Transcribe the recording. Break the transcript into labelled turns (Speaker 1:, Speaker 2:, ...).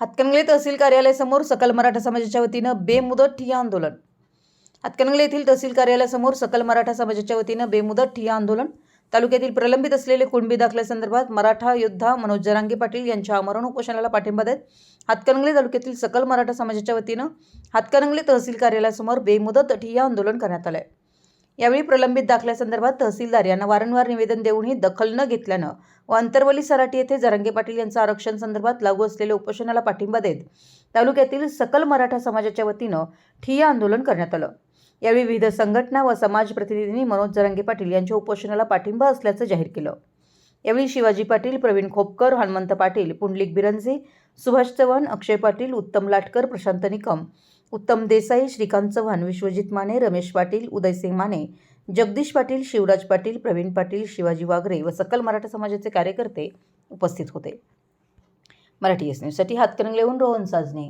Speaker 1: हातकणंगले तहसील कार्यालयासमोर सकल मराठा समाजाच्या वतीनं बेमुदत ठिय्या आंदोलन. हातकणंगले येथील तहसील कार्यालयासमोर सकल मराठा समाजाच्या वतीनं बेमुदत ठिय्या आंदोलन. तालुक्यातील प्रलंबित असलेले कुणबी दाखल्यासंदर्भात मराठा योद्धा मनोज जरांगे पाटील यांच्या आमरण उपोषणाला पाठिंबा देत हातकणंगले तालुक्यातील सकल मराठा समाजाच्या वतीनं हातकणंगले तहसील कार्यालयासमोर बेमुदत ठिय्या आंदोलन करण्यात आलं आहे यावेळी प्रलंबित दाखल्यासंदर्भात तहसीलदार यांना वारंवार निवेदन देऊनही दखल न घेतल्यानं व अंतरवली सराटी येथे जरांगे पाटील यांचा आरक्षण संदर्भात लागू असलेल्या उपोषणाला पाठिंबा देत तालुक्यातील सकल मराठा समाजाच्या वतीनं ठिय्या आंदोलन करण्यात आलं. यावेळी विविध संघटना व समाज प्रतिनिधींनी मनोज जरांगे पाटील यांच्या उपोषणाला पाठिंबा असल्याचं जाहीर केलं. यावेळी शिवाजी पाटील प्रवीण खोपकर हनुमंत पाटील पुंडलिक बिरंजे सुभाष चव्हाण अक्षय पाटील उत्तम लाटकर प्रशांत निकम उत्तम देसाई श्रीकांत चव्हाण विश्वजित माने रमेश पाटील उदयसिंग माने जगदीश पाटील शिवराज पाटील प्रवीण पाटील शिवाजी वागरे व सकल मराठा समाजाचे कार्यकर्ते उपस्थित होते. मराठी एस न्यूजसाठी हातकणंगलेहून रोहन साजने.